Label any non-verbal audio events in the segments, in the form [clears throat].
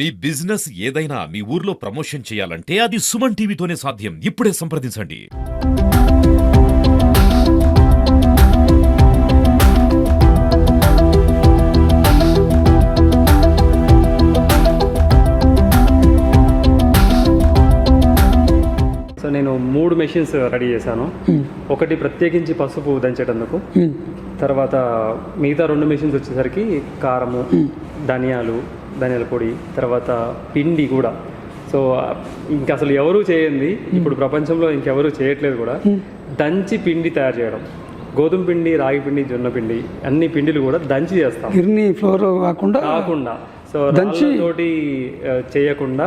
మీ business ఏదైనా మీ ఊర్లో promotion చేయాలంటే అది సుమన్ టీవీతోనే సాధ్యం. ఇప్పుడే సంప్రదించండి. సో నేను మూడు మెషిన్స్ రెడీ చేశాను. ఒకటి ప్రత్యేకించి పసుపు దంచేటందుకు. తర్వాత మిగతా రెండు మెషిన్స్ వచ్చేసరికి కారము ధనియాలు ధనియాల పొడి తర్వాత పిండి కూడా. సో ఇంకా అసలు ఎవరు చేయండి ఇప్పుడు ప్రపంచంలో ఇంకెవరు చేయట్లేదు కూడా. దంచి పిండి తయారు చేయడం. గోధుమ పిండి రాగి పిండి జొన్న పిండి అన్ని పిండిలు కూడా దంచి చేస్తాం. గిర్ని ఫ్లోర్ కాకుండా కాకుండా. సో దంచి? తోటి చేయకుండా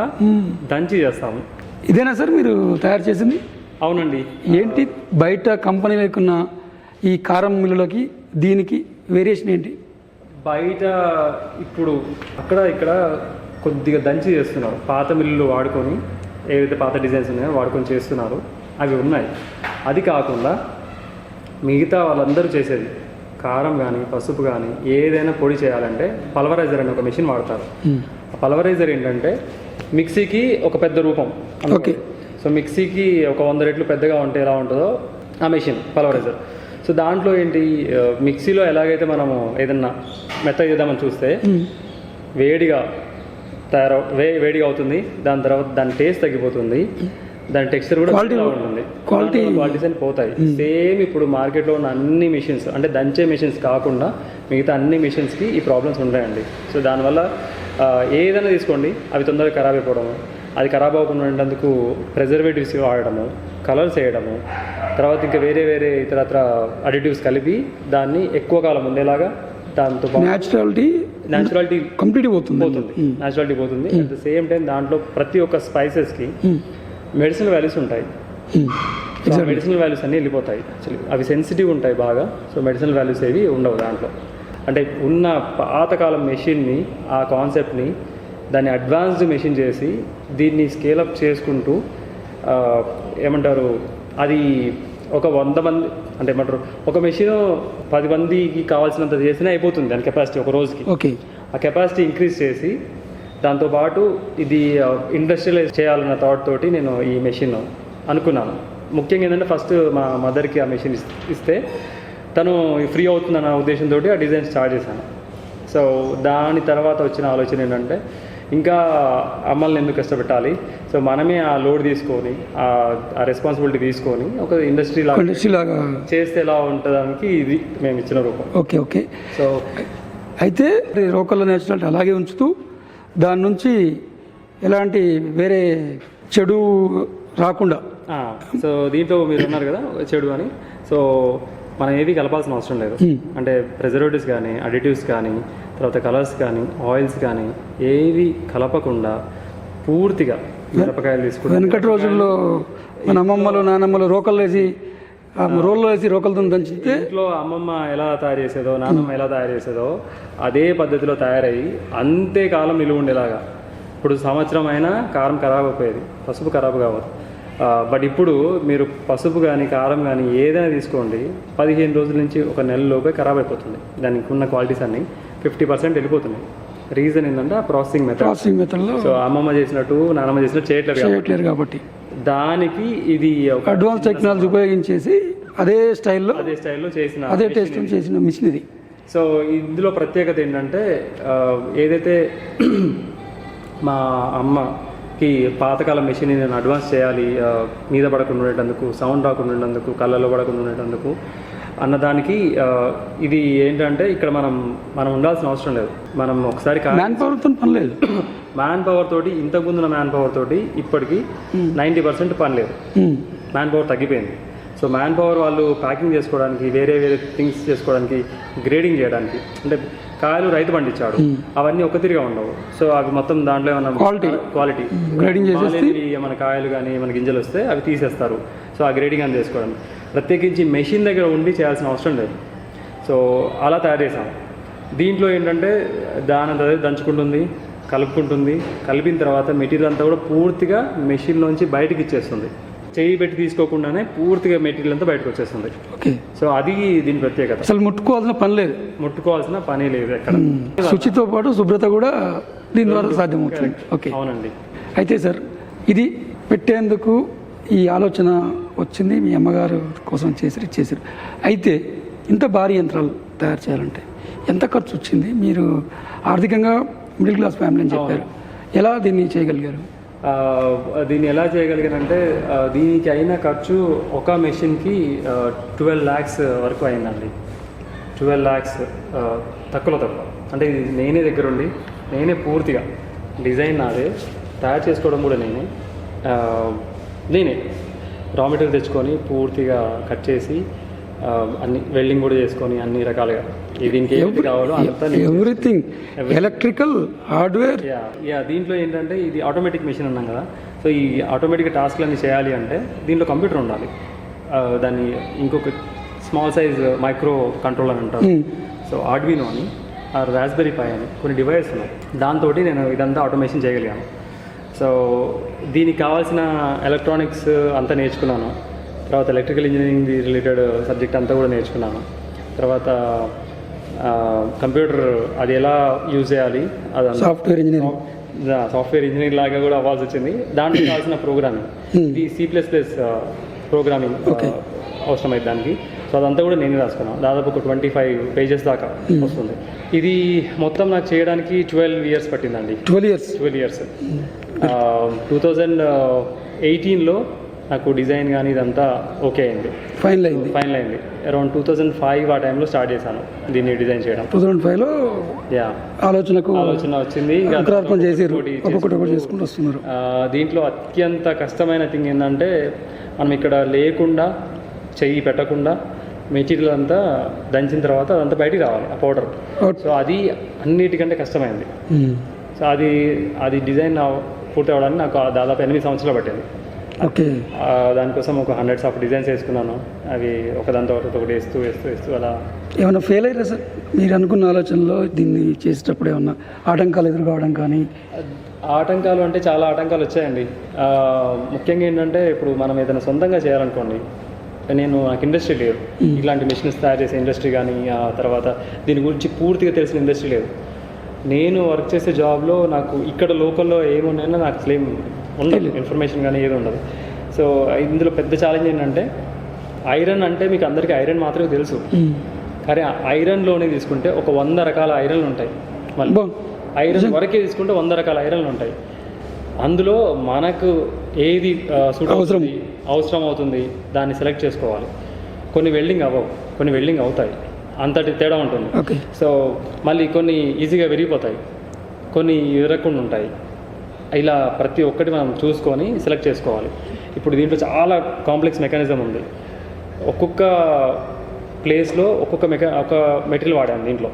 దంచి చేస్తాము ఇదేనా సార్ మీరు తయారు చేసింది? అవునండి. ఏంటి? బయట కంపెనీలకు ఉన్న ఈ కారం మిల్లులకి దీనికి వేరియేషన్ ఏంటి? బయట ఇప్పుడు అక్కడ ఇక్కడ కొద్దిగా దంచి చేస్తున్నారు. పాత మిల్లులు వాడుకొని ఏవైతే పాత డిజైన్స్ ఉన్నాయో వాడుకొని చేస్తున్నారు. అవి ఉన్నాయి. అది కాకుండా మిగతా వాళ్ళందరూ చేసేది కారం కానీ పసుపు కానీ ఏదైనా పొడి చేయాలంటే పల్వరైజర్ అనే ఒక మెషిన్ వాడతారు. ఆ పల్వరైజర్ ఏంటంటే మిక్సీకి ఒక పెద్ద రూపం ఓకే. సో మిక్సీకి ఒక వంద రెట్లు పెద్దగా ఉంటే ఎలా ఉంటుందో ఆ మెషిన్ పల్వరైజర్. సో దాంట్లో ఏంటి మిక్సీలో ఎలాగైతే మనము ఏదన్నా మెత్తగా చేద్దామని చూస్తే వేడిగా తయారవు వే వేడిగా అవుతుంది. దాని తర్వాత దాని టేస్ట్ తగ్గిపోతుంది. దాని టెక్స్చర్ కూడా చిన్నగా ఉంటుంది. quality- క్వాలిటీస్ అని పోతాయి. సేమ్ ఇప్పుడు మార్కెట్లో ఉన్న అన్ని మిషన్స్ అంటే దంచే మిషన్స్ కాకుండా మిగతా అన్ని మిషన్స్కి ఈ ప్రాబ్లమ్స్ ఉంటాయండి. సో దానివల్ల ఏదైనా తీసుకోండి అవి తొందరగా ఖరాబ్ అయిపోవడము. అది ఖరాబ్ అవ్వకుండా ఉండేందుకు ప్రిజర్వేటివ్స్ వాడడము కలర్స్ వేయడము తర్వాత ఇంకా వేరే వేరే ఇతరత్ర అడిటివ్స్ కలిపి దాన్ని ఎక్కువ కాలం ఉండేలాగా దాంతో న్యాచురాలిటీ న్యాచురాలిటీ కంప్లీట్ పోతుంది. పోతుంది. న్యాచురాలిటీ పోతుంది. అట్ ద సేమ్ టైం దాంట్లో ప్రతి ఒక్క స్పైసెస్కి మెడిసిన్ వాల్యూస్ ఉంటాయి. సో మెడిసినల్ వాల్యూస్ అన్నీ వెళ్ళిపోతాయి. యాక్చువల్లీ అవి సెన్సిటివ్ ఉంటాయి బాగా. సో మెడిసినల్ వాల్యూస్ ఏవి ఉండవు దాంట్లో. అంటే ఉన్న పాతకాలం మెషిన్ని ఆ కాన్సెప్ట్ని దాన్ని అడ్వాన్స్డ్ మెషిన్ చేసి దీన్ని స్కేలప్ చేసుకుంటూ ఏమంటారు అది ఒక వంద మంది అంటే ఏమంటారు ఒక మెషిన్ పది మందికి కావాల్సినంత చేసినా అయిపోతుంది దాని కెపాసిటీ ఒక రోజుకి. ఓకే. ఆ కెపాసిటీ ఇంక్రీజ్ చేసి దాంతోపాటు ఇది ఇండస్ట్రియలైజ్ చేయాలన్న థాట్ తోటి నేను ఈ మెషిన్ అనుకున్నాను. ముఖ్యంగా ఏంటంటే ఫస్ట్ మా మదర్కి ఆ మెషిన్ ఇస్తే తను ఫ్రీ అవుతుందన్న ఉద్దేశంతో ఆ డిజైన్ స్టార్ట్ చేశాను. సో దాని తర్వాత వచ్చిన ఆలోచన ఏంటంటే ఇంకా అమ్మల్ని ఎందుకు కష్టపెట్టాలి? సో మనమే ఆ లోడ్ తీసుకొని ఆ రెస్పాన్సిబిలిటీ తీసుకొని ఒక ఇండస్ట్రీ లాగా ఇండస్ట్రీ లాగా. చేస్తే ఎలా ఉంటుందానికి ఇది మేము ఇచ్చిన రూపం. Okay okay. సో అయితే రోకల్ న్యాచురాలిటీ అలాగే ఉంచుతూ దాని నుంచి ఎలాంటి వేరే చెడు రాకుండా సో దీంట్లో మీరు ఉన్నారు కదా చెడు అని. సో మనం ఏవి కలపాల్సిన అవసరం లేదు. అంటే ప్రిజర్వేటివ్స్ కానీ అడిటివ్స్ కానీ తర్వాత కలర్స్ కానీ ఆయిల్స్ కానీ ఏవి కలపకుండా పూర్తిగా మిరపకాయలు తీసుకుంటే వెనకటి రోజుల్లో మన అమ్మమ్మలు నానమ్మలు రోకలు వేసి రోల్లో వేసి రోకలతో దంచితే ఇంట్లో అమ్మమ్మ ఎలా తయారు చేసేదో నాన్నమ్మ ఎలా తయారు చేసేదో అదే పద్ధతిలో తయారయ్యి అంతే కాలం నిలువ ఉండేలాగా. ఇప్పుడు సంవత్సరం అయినా కారం ఖరాబ్ అయిపోయేది. పసుపు ఖరాబ్ కావదు బట్ ఇప్పుడు మీరు పసుపు కానీ కారం కానీ ఏదైనా తీసుకోండి పదిహేను రోజుల నుంచి ఒక నెల లోపే ఖరాబ్ అయిపోతుంది. దానికి ఉన్న క్వాలిటీస్ అన్ని ఫిఫ్టీ పర్సెంట్ వెళ్ళిపోతున్నాయి. రీజన్ ఏంటంటే ఆ ప్రాసెసింగ్ మెథడ్ ప్రాసెసింగ్ మెథడ్లో సో అమ్మమ్మ చేసినట్టు నాన్నమ్మ చేసినట్టు చేయట్లేదు కాబట్టి. దానికి ఇది ఒక అడ్వాన్స్ టెక్నాలజీ ఉపయోగించేసి అదే స్టైల్లో అదే స్టైల్లో చేసిన అదే టేస్ట్. చేసిన మిషన్ ఇది. సో ఇందులో ప్రత్యేకత ఏంటంటే ఏదైతే [clears throat] మా అమ్మకి పాతకాలం మెషిన్ నేను అడ్వాన్స్ చేయాలి మీద పడకుండా ఉండేటందుకు సౌండ్ రాకుండా ఉండేందుకు కళ్ళలో పడకుండా ఉండేటందుకు అన్నదానికి ఇది ఏంటంటే ఇక్కడ మనం మనం ఉండాల్సిన అవసరం లేదు. మనం ఒకసారి మ్యాన్ పవర్తో పని లేదు. [coughs] మ్యాన్ పవర్ తోటి ఇంతకుముందున్న మ్యాన్ పవర్ తోటి ఇప్పటికి నైంటీ పర్సెంట్ పని లేదు. మ్యాన్ పవర్ తగ్గిపోయింది. సో మ్యాన్ పవర్ వాళ్ళు ప్యాకింగ్ చేసుకోవడానికి వేరే వేరే థింగ్స్ చేసుకోవడానికి గ్రేడింగ్ చేయడానికి అంటే కాయలు రైతు పండించాడు. అవన్నీ ఒక తిరిగా ఉండవు. సో అవి మొత్తం దాంట్లో ఏమన్నా Quality. క్వాలిటీ Grading చేసేసి మన కాయలు కానీ మన గింజలు వస్తే అవి తీసేస్తారు. సో ఆ గ్రేడింగ్ అని చేసుకోవడం. ప్రత్యేకించి మెషిన్ దగ్గర ఉండి చేయాల్సిన అవసరం లేదు. సో అలా తయారు చేసాం దీంట్లో ఏంటంటే దాని అంతా అదే దంచుకుంటుంది కలుపుకుంటుంది. కలిపిన తర్వాత మెటీరియల్ అంతా కూడా పూర్తిగా మెషిన్లోంచి బయటకి ఇచ్చేస్తుంది. చేయి పెట్టి తీసుకోకుండానే పూర్తిగా మెటీరియల్ అంతా బయటకు వచ్చేస్తుంది. ఓకే. సో అది దీని ప్రత్యేకత. అసలు ముట్టుకోవాల్సిన పని లేదు. ముట్టుకోవాల్సిన పని లేదు ఎక్కడ. శుచితో పాటు శుభ్రత కూడా దీని ద్వారా సాధ్యమవుతుంది ఓకే. అవునండి. అయితే సార్ ఇది పెట్టేందుకు ఈ ఆలోచన వచ్చింది మీ అమ్మగారు కోసం చేసి చేశారు. అయితే ఇంత భారీ యంత్రాలు తయారు చేయాలంటే ఎంత ఖర్చు వచ్చింది? మీరు ఆర్థికంగా మిడిల్ క్లాస్ ఫ్యామిలీ అని చెప్పారు. ఎలా దీన్ని చేయగలిగారు? దీన్ని ఎలా చేయగలిగానంటే దీనికి అయిన ఖర్చు ఒక మెషిన్కి ట్వెల్వ్ ల్యాక్స్ వరకు అయిందండి. ట్వెల్వ్ ల్యాక్స్ తక్కువలో తక్కువ. అంటే ఇది నేనే దగ్గరుండి నేనే పూర్తిగా డిజైన్ నాదే తయారు చేసుకోవడం కూడా నేనే. నేనే. రా మెటీరియల్ తెచ్చుకొని పూర్తిగా కట్ చేసి అన్ని వెల్డింగ్ కూడా చేసుకొని అన్ని రకాలుగా. దీనికి కావాలో అంతా everything electrical hardware yeah yeah దీంట్లో ఏంటంటే ఇది ఆటోమేటిక్ మెషిన్ అన్నాం కదా. సో ఈ ఆటోమేటిక్ టాస్క్లన్నీ చేయాలి అంటే దీంట్లో కంప్యూటర్ ఉండాలి. దాన్ని ఇంకొక స్మాల్ సైజ్ మైక్రో కంట్రోల్ అని అంటారు. సో ఆర్డ్వినో అని ఆ రాస్బెరీ పై అని కొన్ని డివైస్ ఉన్నాయి. దాంతో నేను ఇదంతా ఆటోమేషన్ చేయగలిగాను. సో దీనికి కావాల్సిన ఎలక్ట్రానిక్స్ అంతా నేర్చుకున్నాను. తర్వాత ఎలక్ట్రికల్ ఇంజనీరింగ్ రిలేటెడ్ సబ్జెక్ట్ అంతా కూడా నేర్చుకున్నాను. తర్వాత కంప్యూటర్ అది ఎలా యూజ్ చేయాలి అది సాఫ్ట్వేర్ ఇంజనీరింగ్ సాఫ్ట్వేర్ ఇంజనీర్ లాగా కూడా అవ్వాల్సి వచ్చింది. దాంట్లో కావాల్సిన ప్రోగ్రామింగ్ ఇది సి ప్లస్ ప్లస్ ప్రోగ్రామింగ్ అవసరమైంది దానికి. సో అదంతా కూడా నేను రాసుకున్నాను. దాదాపు ఒక ట్వంటీ ఫైవ్ పేజెస్ దాకా వస్తుంది. ఇది మొత్తం నాకు చేయడానికి ట్వెల్వ్ ఇయర్స్ పట్టిందండి. Twelve years twelve years two thousand ఎయిటీన్లో నాకు డిజైన్ కానీ ఇదంతా ఓకే అయింది. ఫైనల్ అయింది. ఫైనల్ అయింది. అరౌండ్ టూ థౌజండ్ ఫైవ్ ఆ టైంలో స్టార్ట్ చేశాను దీన్ని డిజైన్ చేయడం. టూ థౌసండ్ ఫైవ్లో యా. ఆలోచనకు ఆలోచన వచ్చింది. చేసుకుంటూ వస్తున్నారు. దీంట్లో అత్యంత కష్టమైన థింగ్ ఏంటంటే మనం ఇక్కడ లేకుండా చెయ్యి పెట్టకుండా మెటీరియల్ అంతా దంచిన తర్వాత అదంతా బయటికి రావాలి ఆ పౌడర్. సో అది అన్నిటికంటే కష్టమైంది. సో అది అది డిజైన్ పూర్తి అవ్వడానికి నాకు దాదాపు ఎనిమిది సంవత్సరాలు పట్టింది. ఓకే. దానికోసం ఒక హండ్రెడ్స్ ఆఫ్ డిజైన్స్ వేసుకున్నాను. అవి ఒకదాని తర్వాత ఒకటి వేస్తూ వేస్తూ వేస్తూ అలా. ఏమైనా ఫెయిల్ అయ్యారా సార్? మీరు అనుకున్న ఆలోచనలో దీన్ని చేసేటప్పుడు ఏమన్నా ఆటంకాలు ఎదురుకోవడం కానీ? ఆటంకాలు అంటే చాలా ఆటంకాలు వచ్చాయండి. ముఖ్యంగా ఏంటంటే ఇప్పుడు మనం ఏదైనా సొంతంగా చేయాలనుకోండి నేను నాకు ఇండస్ట్రీ లేదు. ఇలాంటి మిషన్స్ తయారు చేసే ఇండస్ట్రీ కానీ ఆ తర్వాత దీని గురించి పూర్తిగా తెలిసిన ఇండస్ట్రీ లేదు. నేను వర్క్ చేసే జాబ్లో నాకు ఇక్కడ లోకల్లో ఏమున్నాయో నాకు అసలు ఉండదు. ఇన్ఫర్మేషన్ కానీ ఏది ఉండదు. సో ఇందులో పెద్ద ఛాలెంజ్ ఏంటంటే ఐరన్ అంటే మీకు అందరికీ ఐరన్ మాత్రమే తెలుసు. కానీ ఐరన్లోనే తీసుకుంటే ఒక వంద రకాల ఐరన్లు ఉంటాయి. మళ్ళీ ఐరన్ వరకే తీసుకుంటే వంద రకాల ఐరన్లు ఉంటాయి. అందులో మనకు ఏది సూట్ అవసరం. అవుతుంది అవసరం అవుతుంది దాన్ని సెలెక్ట్ చేసుకోవాలి. కొన్ని వెల్డింగ్ అవ్వవు. కొన్ని వెల్డింగ్ అవుతాయి. అంతటి తేడా ఉంటుంది. సో మళ్ళీ కొన్ని ఈజీగా విరిగిపోతాయి. కొన్ని విరగకుండా ఉంటాయి. ఇలా ప్రతి ఒక్కటి మనం చూసుకొని సెలెక్ట్ చేసుకోవాలి. ఇప్పుడు దీంట్లో చాలా కాంప్లెక్స్ మెకానిజం ఉంది. ఒక్కొక్క ప్లేస్లో ఒక్కొక్క మెకా ఒక మెటీరియల్ వాడాను దీంట్లో.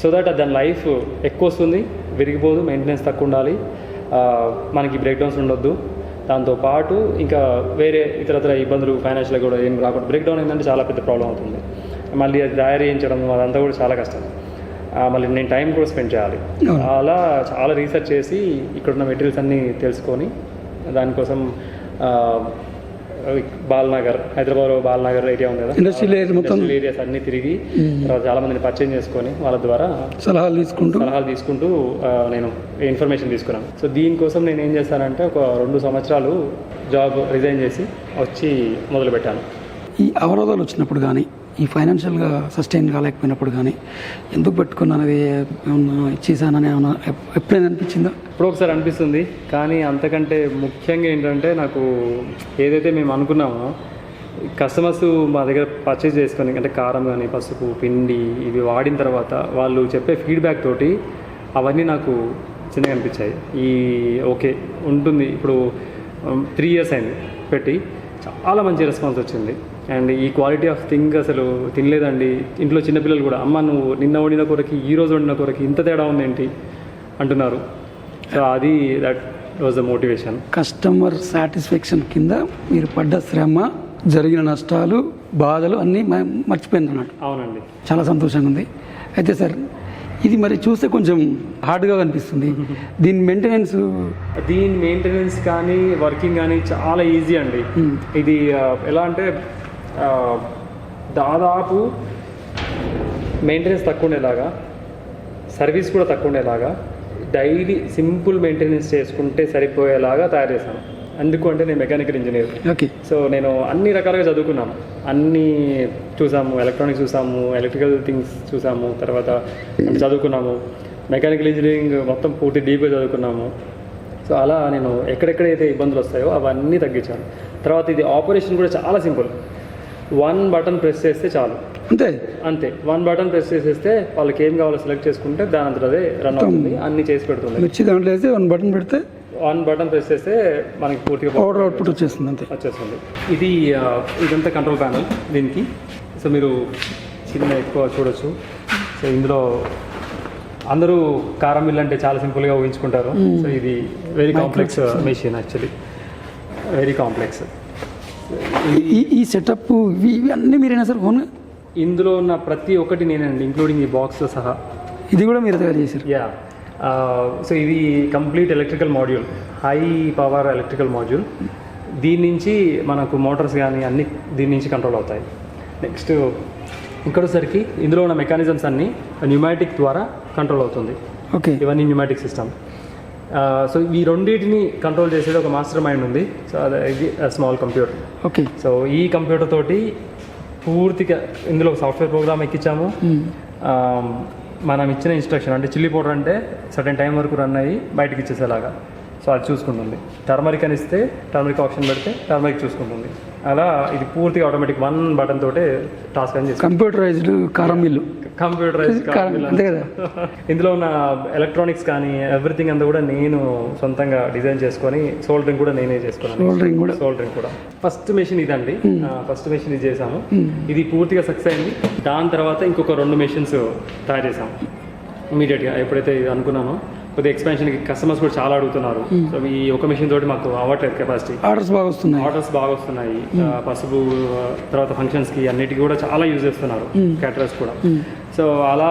సో దట్ దాని లైఫ్ ఎక్కువ వస్తుంది విరిగిపోదు మెయింటెనెన్స్ తక్కువ ఉండాలి. మనకి బ్రేక్ డౌన్స్ ఉండొద్దు దాంతోపాటు ఇంకా వేరే ఇతరత్ర ఇబ్బందులు ఫైనాన్షియల్గా కూడా ఏం రాకుండా బ్రేక్ డౌన్ ఏంటంటే చాలా పెద్ద ప్రాబ్లం అవుతుంది. మళ్ళీ అది తయారు చేయించడం అదంతా కూడా చాలా కష్టం. మళ్ళీ నేను టైం కూడా స్పెండ్ చేయాలి. అలా చాలా రీసెర్చ్ చేసి ఇక్కడున్న మెటీరియల్స్ అన్నీ తెలుసుకొని దానికోసం బాల్నగర్ హైదరాబాద్ బాల్నగర్ ఏరియా ఉంది కదా. ఇండస్ట్రియల్ ఏరియా మొత్తం? ఏరియాస్ అన్ని తిరిగి తర్వాత చాలా మందిని పరిచయం చేసుకొని వాళ్ళ ద్వారా సలహాలు తీసుకుంటూ? సలహాలు తీసుకుంటూ నేను ఇన్ఫర్మేషన్ తీసుకున్నాను. సో దీనికోసం నేను ఏం చేశానంటే ఒక రెండు సంవత్సరాలు జాబ్ రిజైన్ చేసి వచ్చి మొదలుపెట్టాను. ఈ అవరోధాలు వచ్చినప్పుడు కానీ ఈ ఫైనాన్షియల్గా సస్టైన్ కాలేకపోయినప్పుడు కానీ ఎందుకు పెట్టుకున్నాను ఏమన్నా ఇచ్చేసానని ఏమన్నా ఎప్పుడైనా అనిపించిందా? ఇప్పుడు ఒకసారి అనిపిస్తుంది. కానీ అంతకంటే ముఖ్యంగా ఏంటంటే నాకు ఏదైతే మేము అనుకున్నామో కస్టమర్స్ మా దగ్గర పర్చేజ్ చేసుకొని అంటే కారం కానీ పసుపు పిండి ఇవి వాడిన తర్వాత వాళ్ళు చెప్పే ఫీడ్బ్యాక్ తోటి అవన్నీ నాకు చిన్నగా అనిపించాయి. ఈ ఓకే ఉంటుంది. ఇప్పుడు um, త్రీ ఇయర్స్ అయింది పెట్టి. చాలా మంచి రెస్పాన్స్ వచ్చింది. అండ్ ఈ క్వాలిటీ ఆఫ్ థింగ్ అసలు తినలేదండి. ఇంట్లో చిన్నపిల్లలు కూడా అమ్మ నువ్వు నిన్న వండిన కూరకి ఈ రోజు వండిన కూరకి ఇంత తేడా ఉంది ఏంటి అంటున్నారు. సో అది that was the motivation customer satisfaction కింద మీరు పడ్డ శ్రమ జరిగిన నష్టాలు బాధలు అన్నీ మర్చిపోయింది అన్నట్టు. అవునండి. చాలా సంతోషంగా ఉంది. అయితే సార్ ఇది మరి చూస్తే కొంచెం హార్డ్గా కనిపిస్తుంది. [laughs] దీని మెయింటెనెన్స్ దీని మెయింటెనెన్స్ కానీ వర్కింగ్ కానీ చాలా ఈజీ అండి. ఇది ఎలా అంటే దాదాపు మెయింటెనెన్స్ తక్కువ ఉండేలాగా సర్వీస్ కూడా తక్కువ ఉండేలాగా డైలీ సింపుల్ మెయింటెనెన్స్ చేసుకుంటే సరిపోయేలాగా తయారు చేశాను. అందుకు అంటే నేను మెకానికల్ ఇంజనీర్ ఓకే సో నేను అన్ని రకాలుగా చదువుకున్నాను. అన్ని చూసాము ఎలక్ట్రానిక్స్ చూసాము ఎలక్ట్రికల్ థింగ్స్ చూసాము తర్వాత చదువుకున్నాము. మెకానికల్ ఇంజనీరింగ్ మొత్తం పూర్తి డీప్గా చదువుకున్నాము. సో అలా నేను ఎక్కడెక్కడైతే ఇబ్బందులు వస్తాయో అవన్నీ తగ్గించాను. తర్వాత ఇది ఆపరేషన్ కూడా చాలా సింపుల్ వన్ బటన్ ప్రెస్ చేస్తే చాలు. అంతే? అంతే. వన్ బటన్ ప్రెస్ చేసేస్తే వాళ్ళకి ఏం కావాలో సెలెక్ట్ చేసుకుంటే దాని అంతట అదే రన్ అవుతుంది. అన్ని చేసి పెడుతుంది. మిర్చి దాంట్లో వేస్తే వన్ బటన్ పెడితే వన్ బటన్ ప్రెస్ చేస్తే మనకి పూర్తిగా పౌడర్ అవుట్పుట్ వచ్చేస్తుంది అంతే. వచ్చేస్తుంది. ఇది ఇదంతా కంట్రోల్ ప్యానల్ దీనికి. సో మీరు చిన్న ఎక్కువ చూడొచ్చు. సో ఇందులో అందరూ కారం మిల్ అంటే చాలా సింపుల్గా ఊహించుకుంటారు. సో ఇది very complex machine actually very complex ఈ ఈ సెటప్ ఇవి ఇవి అన్నీ మీరేనా సార్? ఓన్ ఇందులో ఉన్న ప్రతి ఒక్కటి నేనండి ఇంక్లూడింగ్ ఈ బాక్స్ సహా. ఇది కూడా మీరు తయారు చేశారు? యా సో ఇది complete electrical module high power electrical module దీని నుంచి మనకు మోటార్స్ కానీ అన్ని దీని నుంచి కంట్రోల్ అవుతాయి. నెక్స్ట్ ఇక్కడసరికి ఇందులో ఉన్న మెకానిజమ్స్ అన్నీ న్యూమాటిక్ ద్వారా కంట్రోల్ అవుతుంది. ఓకే ఇవన్నీ న్యూమాటిక్ సిస్టమ్ సో ఈ రెండింటిని కంట్రోల్ చేసేది ఒక మాస్టర్ మైండ్ ఉంది. సో అది ఇది స్మాల్ కంప్యూటర్ ఓకే సో ఈ కంప్యూటర్ తోటి పూర్తిగా ఇందులో సాఫ్ట్వేర్ ప్రోగ్రామ్ ఎక్కించాము. ఆ, మనం ఇచ్చిన ఇన్స్ట్రక్షన్ అంటే చిల్లీ పౌడర్ అంటే సర్టెన్ టైం వరకు రన్ అయ్యి బయటకి ఇచ్చేసేలాగా. సో అది చూసుకుంటుంది. టర్మరిక్ అని ఇస్తే టర్మరిక్ ఆప్షన్ పెడితే టర్మరిక్ చూసుకుంటుంది. అలా ఇది పూర్తిగా ఆటోమేటిక్ వన్ బటన్ తోటే టాస్క్ అని చేస్తుంది. కంప్యూటరైజ్డ్ కారం మిల్లు కంప్యూటరైజ్ కారం అంతే కదా? [laughs] ఇందులో ఉన్న ఎలక్ట్రానిక్స్ కానీ ఎవ్రీథింగ్ అంతా కూడా నేను సొంతంగా డిజైన్ చేసుకొని సోల్డరింగ్ కూడా నేనే చేసుకున్నాను. సోల్డరింగ్ కూడా. సోల్డరింగ్ కూడా. ఫస్ట్ మెషిన్ ఇదండి. ఫస్ట్ మెషిన్ ఇది చేసాము ఇది పూర్తిగా సక్సెస్ అయింది. దాని తర్వాత ఇంకొక రెండు మెషిన్స్ తయారు చేసాము ఇమీడియట్గా ఎప్పుడైతే ఇది అనుకున్నానో కొద్దిగా ఎక్స్పాన్షన్కి కస్టమర్స్ కూడా చాలా అడుగుతున్నారు. సో ఈ ఒక మెషిన్ తోటి మాకు అవ్వట్లేదు కెపాసిటీ ఆర్డర్స్ బాగా వస్తున్నాయి. ఆర్డర్స్ బాగా వస్తున్నాయి. ఆ, పసుపు తర్వాత ఫంక్షన్స్కి అన్నిటికీ కూడా చాలా యూజ్ చేస్తున్నారు. క్యాటరర్స్ కూడా. సో అలా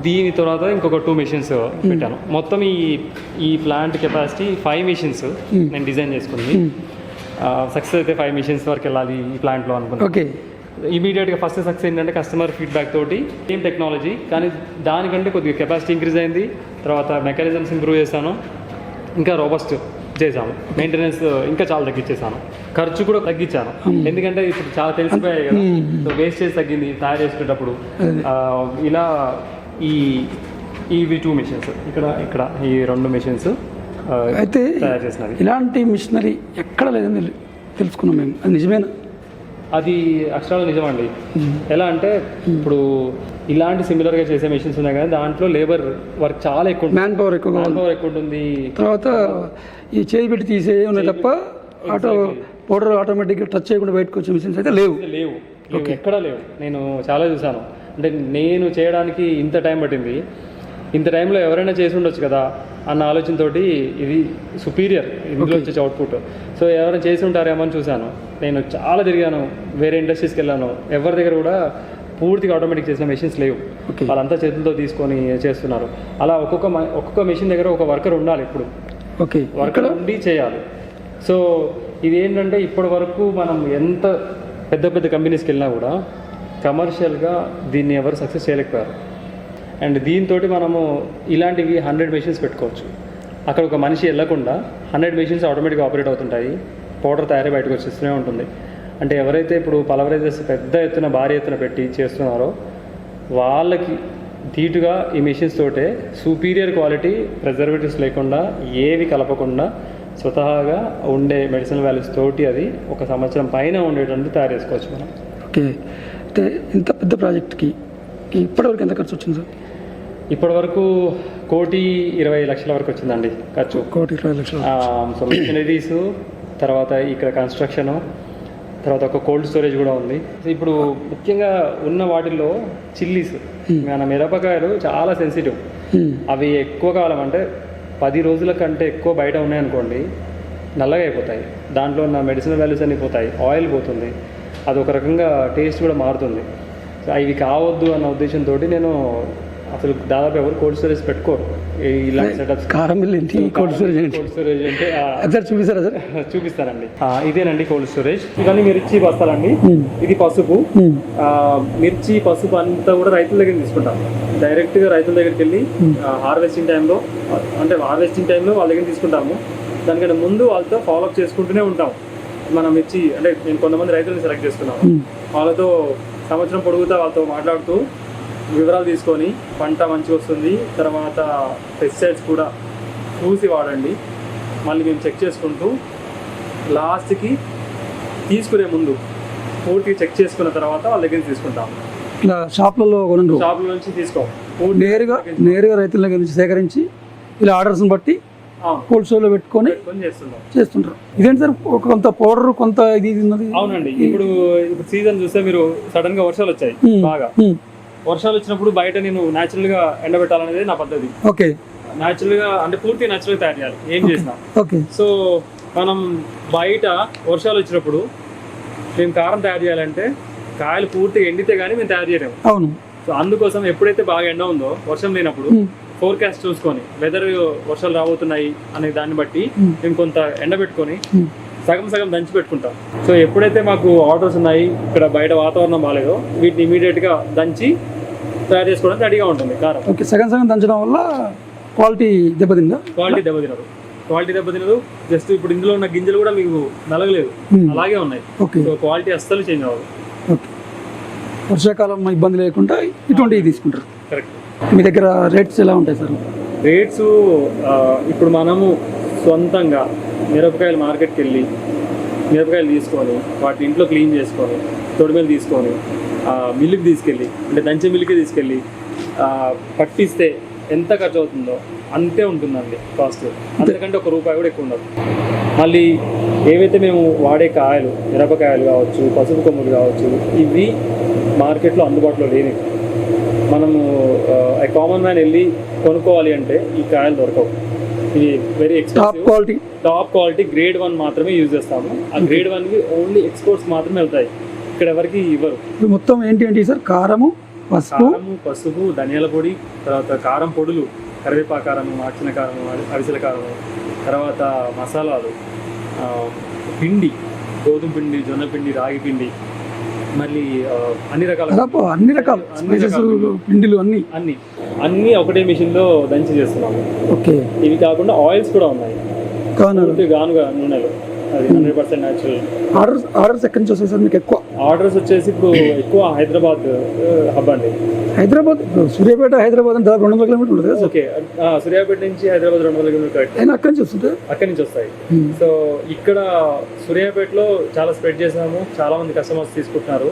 దీని తర్వాత ఇంకొక టూ మెషిన్స్ పెట్టాను. మొత్తం ఈ ఈ ప్లాంట్ కెపాసిటీ ఫైవ్ మెషిన్స్ నేను డిజైన్ చేసుకుంది సక్సెస్ అయితే ఫైవ్ మెషిన్స్ వరకు వెళ్ళాలి ఈ ప్లాంట్లో అనుకున్నాను. ఓకే ఇమీడియట్గా ఫస్ట్ సక్సెస్ ఏంటంటే కస్టమర్ ఫీడ్బ్యాక్ తోటి సేమ్ టెక్నాలజీ కానీ దానికంటే కొద్దిగా కెపాసిటీ ఇంక్రీజ్ అయింది. తర్వాత మెకానిజమ్స్ ఇంప్రూవ్ చేశాను. ఇంకా రోబస్ట్ చేశాను. మెయింటెనెన్స్ ఇంకా చాలా తగ్గించేసాను ఖర్చు కూడా తగ్గించాను. ఎందుకంటే ఇప్పుడు చాలా తెలిసిపోయాయి కదా. సో వేస్టేజ్ తగ్గింది తయారు చేసుకునేటప్పుడు ఇలా ఈ ఇవి టూ మిషన్స్ ఇక్కడ ఇక్కడ ఈ రెండు మిషన్స్ అయితే తయారు చేసినవి. ఇలాంటి మిషనరీ ఎక్కడ లేదని తెలు- తెలుసుకున్నాం మేము. అది నిజమేనా? అది అక్షరాలు నిజమండి. ఎలా అంటే ఇప్పుడు ఇలాంటి సిమిలర్గా చేసే మెషిన్స్ ఉన్నాయి కానీ దాంట్లో లేబర్ వర్క్ చాలా ఎక్కువ మ్యాన్ పవర్ ఎక్కువ మ్యాన్ పవర్ ఎక్కువ ఉంటుంది. తర్వాత ఈ చేయి పెట్టి తీసే ఉన్నాయి తప్ప ఆటో పౌడర్ ఆటోమేటిక్గా టచ్ చేయకుండా బయటకు వచ్చే మిషన్స్ అయితే లేవు. లేవు. లేవు. ఎక్కడా లేవు. నేను చాలా చూసాను అంటే నేను చేయడానికి ఇంత టైం పట్టింది. ఇంత టైంలో ఎవరైనా చేసి ఉండొచ్చు కదా అన్న ఆలోచనతోటి ఇది సుపీరియర్ ఇందులో వచ్చే అవుట్పుట్ సో ఎవరైనా చేసి ఉంటారేమో అని చూశాను. నేను చాలా తిరిగాను వేరే ఇండస్ట్రీస్కి వెళ్ళాను. ఎవరి దగ్గర కూడా పూర్తిగా ఆటోమేటిక్ చేసిన మెషిన్స్ లేవు. వాళ్ళంతా చేతులతో తీసుకొని చేస్తున్నారు. అలా ఒక్కొక్క మ- ఒక్కొక్క మెషిన్ దగ్గర ఒక వర్కర్ ఉండాలి ఇప్పుడు. ఓకే. వర్కర్ ఉండి చేయాలి. సో ఇది ఏంటంటే ఇప్పటి వరకు మనం ఎంత పెద్ద పెద్ద కంపెనీస్కి వెళ్ళినా కూడా కమర్షియల్గా దీన్ని ఎవరు సక్సెస్ చేయలేకపోయారు. అండ్ దీంతో మనము ఇలాంటివి హండ్రెడ్ మెషిన్స్ పెట్టుకోవచ్చు. అక్కడ ఒక మనిషి వెళ్ళకుండా హండ్రెడ్ మెషిన్స్ ఆటోమేటిక్గా ఆపరేట్ అవుతుంటాయి. పౌడర్ తయారీ బయటకు వచ్చేస్తూనే ఉంటుంది. అంటే ఎవరైతే ఇప్పుడు పలవరైజర్స్ పెద్ద ఎత్తున భారీ ఎత్తున పెట్టి చేస్తున్నారో వాళ్ళకి ధీటుగా ఈ మెషిన్స్ తోటే సూపీరియర్ క్వాలిటీ ప్రిజర్వేటివ్స్ లేకుండా ఏవి కలపకుండా స్వతహాగా ఉండే మెడిసిన్ వాల్యూస్ తోటి అది ఒక సంవత్సరం పైన ఉండేటువంటి తయారు చేసుకోవచ్చు మనం. ఓకే. అయితే ఇంత పెద్ద ప్రాజెక్ట్కి ఇప్పటివరకు ఎంత ఖర్చు వచ్చింది సార్? ఇప్పటి వరకు కోటి ఇరవై లక్షల వరకు వచ్చిందండి ఖర్చు. కోటి ఇరవై లక్షలు సో మిషనరీస్ తర్వాత ఇక్కడ కన్స్ట్రక్షన్ తర్వాత ఒక కోల్డ్ స్టోరేజ్ కూడా ఉంది. ఇప్పుడు ముఖ్యంగా ఉన్న వాటిల్లో చిల్లీస్ మన మిరపకాయలు చాలా సెన్సిటివ్ Hmm. అవి ఎక్కువ కాలం అంటే పది రోజుల కంటే ఎక్కువ బయట ఉన్నాయనుకోండి నల్లగా అయిపోతాయి. దాంట్లో ఉన్న మెడిసినల్ వాల్యూస్ అన్ని పోతాయి. ఆయిల్ పోతుంది. అది ఒక రకంగా టేస్ట్ కూడా మారుతుంది. సో ఇవి కావద్దు అన్న ఉద్దేశంతో నేను అసలు దాదాపు ఎవరు కోల్డ్ స్టోరేజ్ పెట్టుకోరు. ఈ- ఇలాంటి సెటప్స్ కారం ఏంటి కోల్డ్ స్టోరేజ్ ఏంటి? కోల్డ్ స్టోరేజ్ అంటే ఒకసారి చూపిస్తారా సార్? [laughs] చూపిస్తానండి. ఆ, ఇదేనండి కోల్డ్ స్టోరేజ్ ఇవన్నీ మిర్చి బస్తాలండి. ఇది పసుపు. మిర్చి పసుపు అంతా కూడా రైతుల దగ్గర తీసుకుంటాం. డైరెక్ట్గా రైతుల దగ్గరికి వెళ్ళి హార్వెస్టింగ్ టైంలో అంటే హార్వెస్టింగ్ టైంలో వాళ్ళ దగ్గర తీసుకుంటాము. దానికంటే ముందు వాళ్ళతో ఫాలోఅప్ చేసుకుంటూనే ఉంటాం. మనం మిర్చి అంటే నేను కొంతమంది రైతులను సెలెక్ట్ చేసుకున్నాము. వాళ్ళతో సంవత్సరం పొడుగుతా వాళ్ళతో మాట్లాడుతూ వివరాలు తీసుకొని పంట మంచిగా వస్తుంది. తర్వాత పెస్టిసైడ్స్ కూడా చూసి వాడండి. మళ్ళీ మేము చెక్ చేసుకుంటూ లాస్ట్కి తీసుకునే ముందు పూర్తిగా చెక్ చేసుకున్న తర్వాత వాళ్ళ దగ్గర తీసుకుంటాం. ఇట్లా షాప్లలో కొనండి. షాపుల నుంచి తీసుకో. నేరుగా నేరుగా రైతుల దగ్గర నుంచి సేకరించి ఇలా ఆర్డర్స్ని బట్టి కోల్డ్ స్టోర్లో పెట్టుకొని చేస్తుంటారు. ఇదేంటి సార్? కొంత పౌడర్ కొంత ఇది అవునండి. ఇప్పుడు ఇప్పుడు సీజన్ చూస్తే మీరు సడన్గా వర్షాలు వచ్చాయి. బాగా. వర్షాలు వచ్చినప్పుడు బయట నేను న్యాచురల్గా ఎండబెట్టాలనేది నా పద్ధతి. ఓకే. న్యాచురల్గా అంటే పూర్తి న్యాచురల్ తయారు చేయాలి. ఏం చేసినా. ఓకే. సో మనం బయట వర్షాలు వచ్చినప్పుడు మేము కారం తయారు చేయాలంటే కాయలు పూర్తిగా ఎండితే కానీ మేము తయారు చేయలేము. అవును. సో అందుకోసం ఎప్పుడైతే బాగా ఎండ ఉందో వర్షం లేనప్పుడు ఫోర్కాస్ట్ చూసుకొని వెదర్ వర్షాలు రాబోతున్నాయి అనే దాన్ని బట్టి. మేము కొంత ఎండబెట్టుకొని సగం సగం దంచి పెట్టుకుంటాం. సో ఎప్పుడైతే మాకు ఆర్డర్స్ ఉన్నాయి ఇక్కడ బయట వాతావరణం బాగాలేదో వీటిని ఇమీడియట్గా దంచి తయారు చేసుకోవడానికి రెడీగా ఉంటుంది కారం. ఓకే సగం సగం దంచడం వల్ల క్వాలిటీ దెబ్బతిందా? క్వాలిటీ దెబ్బతినదు. క్వాలిటీ దెబ్బతినదు. జస్ట్ ఇప్పుడు ఇందులో ఉన్న గింజలు కూడా మీకు నలగలేదు. Hmm. అలాగే ఉన్నాయి. ఓకే. సో క్వాలిటీ అస్సలు చేంజ్ అవ్వదు. ఓకే. వర్షాకాలం ఇబ్బంది లేకుండా ఇటువంటివి తీసుకుంటారు. కరెక్ట్ మీ దగ్గర రేట్స్ ఎలా ఉంటాయి సార్? రేట్స్ ఇప్పుడు మనము సొంతంగా మిరపకాయలు మార్కెట్కి వెళ్ళి మిరపకాయలు తీసుకొని వాటి ఇంట్లో క్లీన్ చేసుకొని తొడిమేలు తీసుకొని మిల్లుకి తీసుకెళ్ళి అంటే దంచే మిల్లుకి తీసుకెళ్ళి పట్టిస్తే ఎంత ఖర్చు అవుతుందో అంతే ఉంటుందండి కాస్ట్ అంతకంటే ఒక రూపాయి కూడా ఎక్కువ ఉండదు. మళ్ళీ ఏవైతే మేము వాడే కాయలు మిరపకాయలు కావచ్చు పసుపు కొమ్ములు కావచ్చు ఇవి మార్కెట్లో అందుబాటులో లేని మనము కామన్ మ్యాన్ వెళ్ళి కొనుక్కోవాలి అంటే ఈ కాయలు దొరకవు. ఇది very top quality top quality grade one మాత్రమే యూజ్ చేస్తాము. ఆ గ్రేడ్ వన్కి ఓన్లీ ఎక్స్పోర్ట్స్ మాత్రమే వెళ్తాయి. ఇక్కడ ఎవరికి ఇవ్వరు. ఇప్పుడు మొత్తం ఏంటి ఏంటి సార్? కారము పసుపు? కారము పసుపు ధనియాల పొడి తర్వాత కారం పొడులు కరివేపాకు కారము మార్చిన కారము అరి- అరిసెల కారము తర్వాత మసాలాలు పిండి గోధుమ పిండి జొన్న పిండి రాగి పిండి మళ్ళీ అన్ని రకాల అన్ని రకాల స్పైసెస్ పిండిలు అన్ని? అన్ని. అన్ని ఒకటే మిషన్లో దంచి చేస్తున్నాము. ఓకే. ఇవి కాకుండా ఆయిల్స్ కూడా ఉన్నాయి. గానుగా నూనెలు. Hundred percent natural orders orders ఎక్కడి నుంచి వస్తాయి సార్ మీకు ఎక్కువ? ఆర్డర్స్ వచ్చేసి ఇప్పుడు ఎక్కువ హైదరాబాద్ హబ్ అండి. హైదరాబాద్ సూర్యాపేట హైదరాబాద్ దాదాపు రెండు వందల కిలోమీటర్లు ఉంటుంది ఓకే సూర్యాపేట నుంచి హైదరాబాద్ రెండు వందల కిలోమీటర్ అయినా అక్కడి నుంచి వస్తుంది? అక్కడి నుంచి వస్తాయి. Hmm. సో ఇక్కడ సూర్యాపేటలో చాలా స్ప్రెడ్ చేసాము చాలా మంది కస్టమర్స్ తీసుకుంటున్నారు.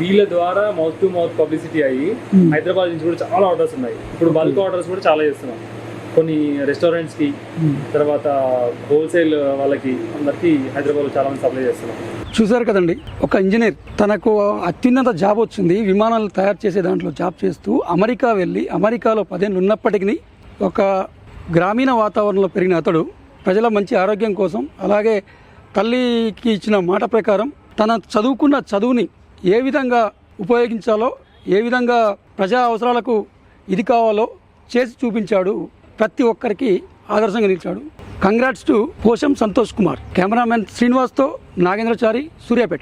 వీళ్ళ ద్వారా మౌత్ టు మౌత్ పబ్లిసిటీ అయ్యి Hmm. హైదరాబాద్ నుంచి కూడా చాలా ఆర్డర్స్ ఉన్నాయి. ఇప్పుడు బల్క్ ఆర్డర్స్ కూడా చాలా చేస్తున్నాం. కొన్ని రెస్టారెంట్స్కి తర్వాత హోల్సేల్ వాళ్ళకి అందరికి హైదరాబాద్ చాలా మంది సప్లై చేస్తున్నాం చూశారు కదండి ఒక ఇంజనీర్ తనకు అత్యున్నత జాబ్ వచ్చింది విమానాలు తయారు చేసే దాంట్లో జాబ్ చేస్తూ అమెరికా వెళ్ళి అమెరికాలో పదేళ్ళు ఉన్నప్పటికీ ఒక గ్రామీణ వాతావరణంలో పెరిగిన అతడు ప్రజల మంచి ఆరోగ్యం కోసం అలాగే తల్లికి ఇచ్చిన మాట ప్రకారం తన చదువుకున్న చదువుని ఏ విధంగా ఉపయోగించాలో ఏ విధంగా ప్రజా అవసరాలకు ఇది కావాలో చేసి చూపించాడు. ప్రతి ఒక్కరికి ఆదర్శంగా నిలిచాడు. Congrats to Posham Santosh Kumar. Cameraman శ్రీనివాస్తో Nagendrachari Suryapet.